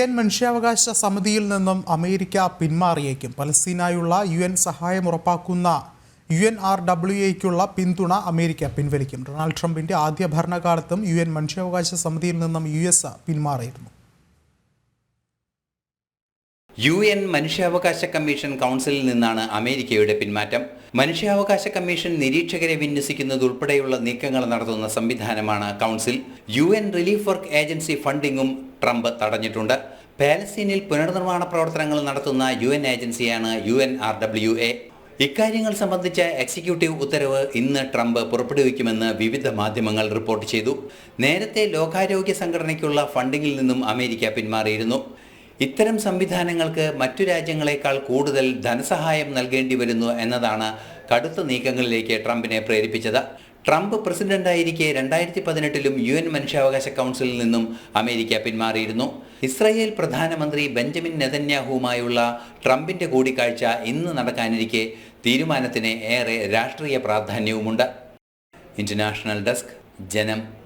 N മനുഷ്യാവകാശ സമിതിയിൽ നിന്നും അമേരിക്ക പിന്മാറിയേക്കും. പലസ്തീനായുള്ള യു എൻ സഹായം ഉറപ്പാക്കുന്ന യു എൻ ആർ ഡബ്ല്യു എക്കുള്ള പിന്തുണ അമേരിക്ക പിൻവലിക്കും. ഡൊണാൾഡ് ട്രംപിന്റെ ആദ്യ ഭരണകാലത്തും യു എൻ മനുഷ്യാവകാശ സമിതിയിൽ നിന്നും യു എസ് പിന്മാറിയിരുന്നു. യു എൻ മനുഷ്യാവകാശ കമ്മീഷൻ കൗൺസിലിൽ നിന്നാണ് അമേരിക്കയുടെ പിന്മാറ്റം. മനുഷ്യാവകാശ കമ്മീഷൻ നിരീക്ഷകരെ വിന്യസിക്കുന്നതുൾപ്പെടെയുള്ള നീക്കങ്ങൾ നടത്തുന്ന സംവിധാനമാണ് council. U N relief work agency ഫണ്ടിങ്ങും Trump തടഞ്ഞിട്ടുണ്ട്. പാലസ്തീനിൽ പുനർനിർമ്മാണ പ്രവർത്തനങ്ങൾ നടത്തുന്ന യു എൻ ഏജൻസിയാണ് U N R W A. ഇക്കാര്യങ്ങൾ സംബന്ധിച്ച എക്സിക്യൂട്ടീവ് ഉത്തരവ് ഇന്ന് ട്രംപ് പുറപ്പെടുവിക്കുമെന്ന് വിവിധ മാധ്യമങ്ങൾ റിപ്പോർട്ട് ചെയ്തു. നേരത്തെ ലോകാരോഗ്യ സംഘടനയ്ക്കുള്ള ഫണ്ടിങ്ങിൽ നിന്നും അമേരിക്ക പിന്മാറിയിരുന്നു. ഇത്തരം സംവിധാനങ്ങൾക്ക് മറ്റു രാജ്യങ്ങളെക്കാൾ കൂടുതൽ ധനസഹായം നൽകേണ്ടി വരുന്നു എന്നതാണ് കടുത്ത നീക്കങ്ങളിലേക്ക് ട്രംപിനെ പ്രേരിപ്പിച്ചത്. ട്രംപ് പ്രസിഡന്റായിരിക്കെ രണ്ടായിരത്തി പതിനെട്ടിലും യു എൻ മനുഷ്യാവകാശ കൗൺസിലിൽ നിന്നും അമേരിക്ക പിന്മാറിയിരുന്നു. ഇസ്രായേൽ പ്രധാനമന്ത്രി ബെഞ്ചമിൻ നെതന്യാഹുവുമായുള്ള ട്രംപിന്റെ കൂടിക്കാഴ്ച ഇന്ന് നടക്കാനിരിക്കെ തീരുമാനത്തിന് ഏറെ രാഷ്ട്രീയ പ്രാധാന്യവുമുണ്ട്. ഇന്റർനാഷണൽ ഡെസ്ക് ജനം